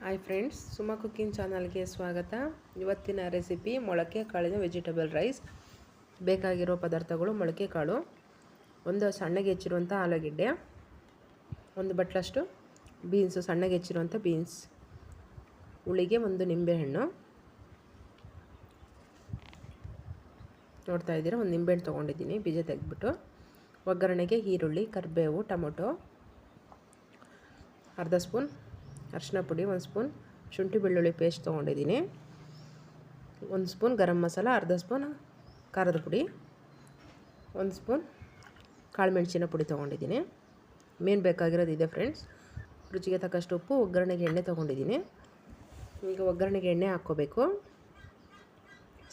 Hi friends Suma cooking ಚಾನಲ್ಗೆ ಸ್ವಾಗತ. ಇವತ್ತಿನ ರೆಸಿಪಿ ಮೊಳಕೆ ಕಾಳಿನ ವೆಜಿಟೇಬಲ್ ರೈಸ್ ಬೇಕಾಗಿರೋ ಪದಾರ್ಥಗಳು ಮೊಳಕೆ ಕಾಳು, ಒಂದು ಸಣ್ಣಗೆ ಹೆಚ್ಚಿರುವಂಥ ಆಲೂಗೆಡ್ಡೆ, ಒಂದು ಬಟ್ಲಷ್ಟು ಬೀನ್ಸು ಸಣ್ಣಗೆ ಹೆಚ್ಚಿರುವಂಥ ಬೀನ್ಸ್ ಹುಳಿಗೆ ಒಂದು ನಿಂಬೆಹಣ್ಣು. ನೋಡ್ತಾ ಇದ್ದೀರಾ, ಒಂದು ನಿಂಬೆಹಣ್ಣು ತೊಗೊಂಡಿದ್ದೀನಿ, ಬೀಜ ತೆಗೆದ್ಬಿಟ್ಟು. ಒಗ್ಗರಣೆಗೆ ಈರುಳ್ಳಿ, ಕರಿಬೇವು, ಟೊಮೊಟೊ, ಅರ್ಧ ಸ್ಪೂನ್ ಅರಿಶಿನ ಪುಡಿ, ಒಂದು ಸ್ಪೂನ್ ಶುಂಠಿ ಬೆಳ್ಳುಳ್ಳಿ ಪೇಸ್ಟ್ ತೊಗೊಂಡಿದ್ದೀನಿ. ಒಂದು ಸ್ಪೂನ್ ಗರಂ ಮಸಾಲ, ಅರ್ಧ ಸ್ಪೂನ್ ಖಾರದ ಪುಡಿ, ಒಂದು ಸ್ಪೂನ್ ಕಾಳು ಮೆಣಸಿನ ಪುಡಿ ತೊಗೊಂಡಿದ್ದೀನಿ. ಮೇನ್ ಬೇಕಾಗಿರೋದು ಇದೆ ಫ್ರೆಂಡ್ಸ್. ರುಚಿಗೆ ತಕ್ಕಷ್ಟು ಉಪ್ಪು, ಒಗ್ಗರಣೆಗೆ ಎಣ್ಣೆ ತೊಗೊಂಡಿದ್ದೀನಿ. ಈಗ ಒಗ್ಗರಣೆಗೆ ಎಣ್ಣೆ ಹಾಕ್ಕೋಬೇಕು.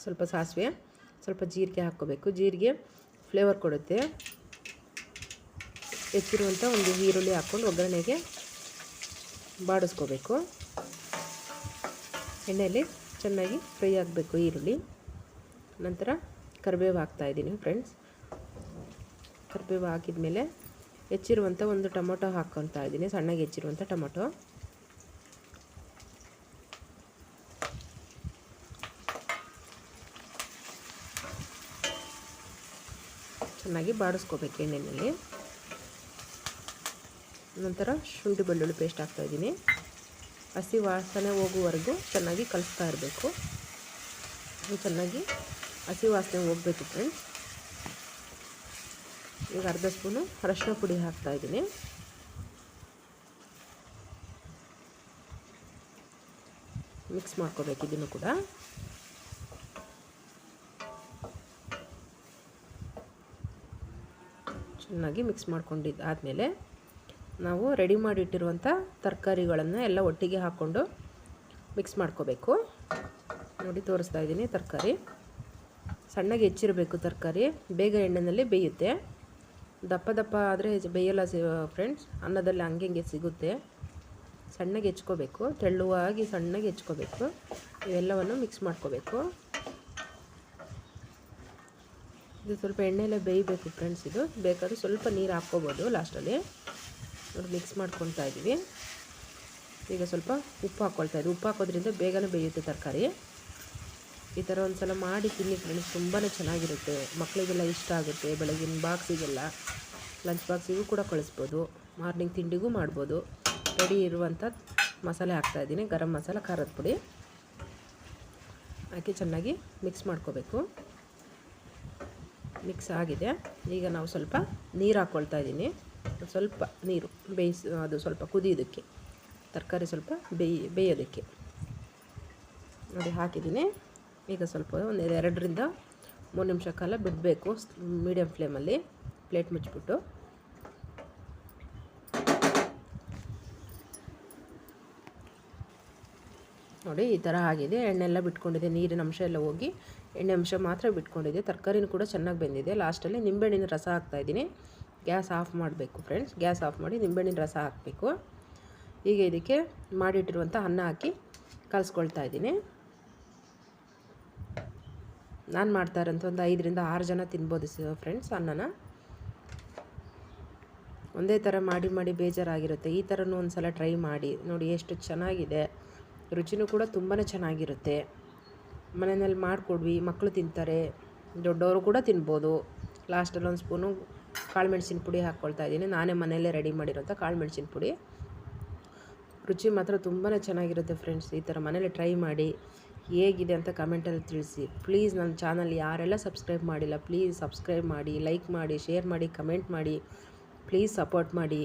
ಸ್ವಲ್ಪ ಸಾಸಿವೆ, ಸ್ವಲ್ಪ ಜೀರಿಗೆ ಹಾಕ್ಕೋಬೇಕು. ಜೀರಿಗೆ ಫ್ಲೇವರ್ ಕೊಡುತ್ತೆ. ಹೆಚ್ಚಿರುವಂಥ ಒಂದು ಈರುಳ್ಳಿ ಹಾಕ್ಕೊಂಡು ಒಗ್ಗರಣೆಗೆ ಬಾಡಿಸ್ಕೋಬೇಕು. ಎಣ್ಣೆಯಲ್ಲಿ ಚೆನ್ನಾಗಿ ಫ್ರೈ ಆಗಬೇಕು ಈರುಳ್ಳಿ. ನಂತರ ಕರಿಬೇವು ಹಾಕ್ತಾಯಿದ್ದೀನಿ ಫ್ರೆಂಡ್ಸ್. ಕರಿಬೇವು ಹಾಕಿದ ಮೇಲೆ ಹೆಚ್ಚಿರುವಂಥ ಒಂದು ಟೊಮೊಟೊ ಹಾಕ್ಕೊತಾ ಇದ್ದೀನಿ, ಸಣ್ಣಗೆ ಹೆಚ್ಚಿರುವಂಥ ಟೊಮೊಟೊ. ಚೆನ್ನಾಗಿ ಬಾಡಿಸ್ಕೋಬೇಕು ಎಣ್ಣೆಯಲ್ಲಿ. ನಂತರ ಶುಂಠಿ ಬೆಳ್ಳುಳ್ಳಿ ಪೇಸ್ಟ್ ಹಾಕ್ತಾಯಿದ್ದೀನಿ ಹಸಿ ವಾಸನೆ ಹೋಗುವವರೆಗೂ ಚೆನ್ನಾಗಿ ಕಲಿಸ್ತಾ ಇರಬೇಕು. ಚೆನ್ನಾಗಿ ಹಸಿ ವಾಸನೆ ಹೋಗಬೇಕು ಫ್ರೆಂಡ್ಸ್ ಈಗ ಅರ್ಧ ಸ್ಪೂನು ಅರಶಿನ ಪುಡಿ ಹಾಕ್ತಾಯಿದ್ದೀನಿ ಮಿಕ್ಸ್ ಮಾಡ್ಕೋಬೇಕು ಇದನ್ನು ಕೂಡ. ಚೆನ್ನಾಗಿ ಮಿಕ್ಸ್ ಮಾಡ್ಕೊಂಡಿದ್ದು ಆದಮೇಲೆ ನಾವು ರೆಡಿ ಮಾಡಿಟ್ಟಿರುವಂಥ ತರಕಾರಿಗಳನ್ನು ಎಲ್ಲ ಒಟ್ಟಿಗೆ ಹಾಕ್ಕೊಂಡು ಮಿಕ್ಸ್ ಮಾಡ್ಕೋಬೇಕು. ನೋಡಿ, ತೋರಿಸ್ತಾ ಇದ್ದೀನಿ ತರಕಾರಿ. ಸಣ್ಣಗೆ ಹೆಚ್ಚಿರಬೇಕು ತರಕಾರಿ. ಬೇಗ ಎಣ್ಣೆಯಲ್ಲಿ ಬೇಯುತ್ತೆ. ದಪ್ಪ ದಪ್ಪ ಆದರೆ ಬೇಯಲ್ಲ ಸಿ ಫ್ರೆಂಡ್ಸ್ ಅನ್ನದಲ್ಲಿ ಹಂಗೆ ಹಂಗೆ ಸಿಗುತ್ತೆ. ಸಣ್ಣಗೆ ಹೆಚ್ಕೋಬೇಕು. ತೆಳ್ಳುವಾಗಿ ಸಣ್ಣಗೆ ಹೆಚ್ಕೋಬೇಕು. ಇವೆಲ್ಲವನ್ನು ಮಿಕ್ಸ್ ಮಾಡ್ಕೋಬೇಕು. ಇದು ಸ್ವಲ್ಪ ಎಣ್ಣೆಯಲ್ಲೇ ಬೇಯಬೇಕು ಫ್ರೆಂಡ್ಸ್ ಇದು. ಬೇಕಾದ್ರೆ ಸ್ವಲ್ಪ ನೀರು ಹಾಕ್ಕೋಬೋದು ಲಾಸ್ಟಲ್ಲಿ. ಮಿಕ್ಸ್ ಮಾಡ್ಕೊಳ್ತಾ ಇದ್ದೀವಿ. ಈಗ ಸ್ವಲ್ಪ ಉಪ್ಪು ಹಾಕ್ಕೊಳ್ತಾ ಇದ್ದೀವಿ ಉಪ್ಪು ಹಾಕೋದ್ರಿಂದ ಬೇಗನೆ ಬೇಯುತ್ತೆ ತರಕಾರಿ. ಈ ಥರ ಒಂದು ಸಲ ಮಾಡಿ ತಿನ್ನಿ ಫ್ರೆಂಡ್ಸ್. ತುಂಬಾ ಚೆನ್ನಾಗಿರುತ್ತೆ. ಮಕ್ಕಳಿಗೆಲ್ಲ ಇಷ್ಟ ಆಗುತ್ತೆ. ಬೆಳಗಿನ ಬಾಕ್ಸಿಗೆಲ್ಲ ಲಂಚ್ ಬಾಕ್ಸಿಗೂ ಕೂಡ ಕಳಿಸ್ಬೋದು. ಮಾರ್ನಿಂಗ್ ತಿಂಡಿಗೂ ಮಾಡ್ಬೋದು. ರೆಡಿ ಇರುವಂಥ ಮಸಾಲೆ ಹಾಕ್ತಾಯಿದ್ದೀನಿ ಗರಂ ಮಸಾಲೆ, ಖಾರದ ಪುಡಿ. ಹಾಕಿ ಚೆನ್ನಾಗಿ ಮಿಕ್ಸ್ ಮಾಡ್ಕೋಬೇಕು. ಮಿಕ್ಸ್ ಆಗಿದೆ. ಈಗ ನಾವು ಸ್ವಲ್ಪ ನೀರು ಹಾಕ್ಕೊಳ್ತಾ ಇದ್ದೀನಿ. ಸ್ವಲ್ಪ ನೀರು ಬೇಯಿಸಿ, ಅದು ಸ್ವಲ್ಪ ಕುದಿಯೋದಕ್ಕೆ, ತರಕಾರಿ ಸ್ವಲ್ಪ ಬೇಯಿ, ಬೇಯೋದಕ್ಕೆ. ಅದು ಹಾಕಿದ್ದೀನಿ. ಈಗ ಸ್ವಲ್ಪ ಒಂದು ಎರಡರಿಂದ ಮೂರು ನಿಮಿಷ ಕಾಲ ಬಿಡಬೇಕು ಮೀಡಿಯಮ್ ಫ್ಲೇಮಲ್ಲಿ. ಪ್ಲೇಟ್ ಮುಚ್ಚಿಬಿಟ್ಟು. ನೋಡಿ, ಈ ಥರ ಆಗಿದೆ. ಎಣ್ಣೆ ಎಲ್ಲ ಬಿಟ್ಕೊಂಡಿದೆ, ನೀರಿನ ಅಂಶ ಎಲ್ಲ ಹೋಗಿ ಎಣ್ಣೆ ಅಂಶ ಮಾತ್ರ ಬಿಟ್ಕೊಂಡಿದೆ. ತರಕಾರಿನೂ ಕೂಡ ಚೆನ್ನಾಗಿ ಬೆಂದಿದೆ. ಲಾಸ್ಟಲ್ಲಿ ನಿಂಬೆಹಣ್ಣಿನ ರಸ ಹಾಕ್ತಾಯಿದ್ದೀನಿ ಗ್ಯಾಸ್ ಆಫ್ ಮಾಡಬೇಕು ಫ್ರೆಂಡ್ಸ್ ಗ್ಯಾಸ್ ಆಫ್ ಮಾಡಿ ನಿಂಬೆಹಣ್ಣಿನ ರಸ ಹಾಕಬೇಕು. ಈಗ ಇದಕ್ಕೆ ಮಾಡಿಟ್ಟಿರುವಂಥ ಅನ್ನ ಹಾಕಿ ಕಲಿಸ್ಕೊಳ್ತಾ ಇದ್ದೀನಿ. ನಾನು ಮಾಡ್ತಾ ಇರೋಂಥ ಒಂದು ಐದರಿಂದ ಆರು ಜನ ತಿನ್ಬೋದು ಫ್ರೆಂಡ್ಸ್ ಅನ್ನನ. ಒಂದೇ ಥರ ಮಾಡಿ ಮಾಡಿ ಬೇಜಾರಾಗಿರುತ್ತೆ. ಈ ಥರನೂ ಒಂದು ಸಲ ಟ್ರೈ ಮಾಡಿ. ನೋಡಿ ಎಷ್ಟು ಚೆನ್ನಾಗಿದೆ. ರುಚಿನೂ ಕೂಡ ತುಂಬಾ ಚೆನ್ನಾಗಿರುತ್ತೆ. ಮನೆಯಲ್ಲಿ ಮಾಡಿಕೊಡ್ವಿ ಮಕ್ಕಳು ತಿಂತಾರೆ, ದೊಡ್ಡವರು ಕೂಡ ತಿನ್ಬೋದು. ಲಾಸ್ಟಲ್ಲಿ ಒಂದು ಸ್ಪೂನು ಕಾಳು ಮೆಣಸಿನ ಪುಡಿ ಹಾಕ್ಕೊಳ್ತಾ ಇದ್ದೀನಿ. ನಾನೇ ಮನೆಯಲ್ಲೇ ರೆಡಿ ಮಾಡಿರೋಂಥ ಕಾಳು ಮೆಣಸಿನ ಪುಡಿ. ರುಚಿ ಮಾತ್ರ ತುಂಬಾ ಚೆನ್ನಾಗಿರುತ್ತೆ ಫ್ರೆಂಡ್ಸ್, ಈ ಥರ ಮನೇಲಿ ಟ್ರೈ ಮಾಡಿ. ಹೇಗಿದೆ ಅಂತ ಕಮೆಂಟಲ್ಲಿ ತಿಳಿಸಿ. ಪ್ಲೀಸ್ ನನ್ನ ಚಾನಲ್ ಯಾರೆಲ್ಲ ಸಬ್ಸ್ಕ್ರೈಬ್ ಮಾಡಿಲ್ಲ, ಪ್ಲೀಸ್ ಸಬ್ಸ್ಕ್ರೈಬ್ ಮಾಡಿ, ಲೈಕ್ ಮಾಡಿ, ಶೇರ್ ಮಾಡಿ, ಕಮೆಂಟ್ ಮಾಡಿ. ಪ್ಲೀಸ್ ಸಪೋರ್ಟ್ ಮಾಡಿ.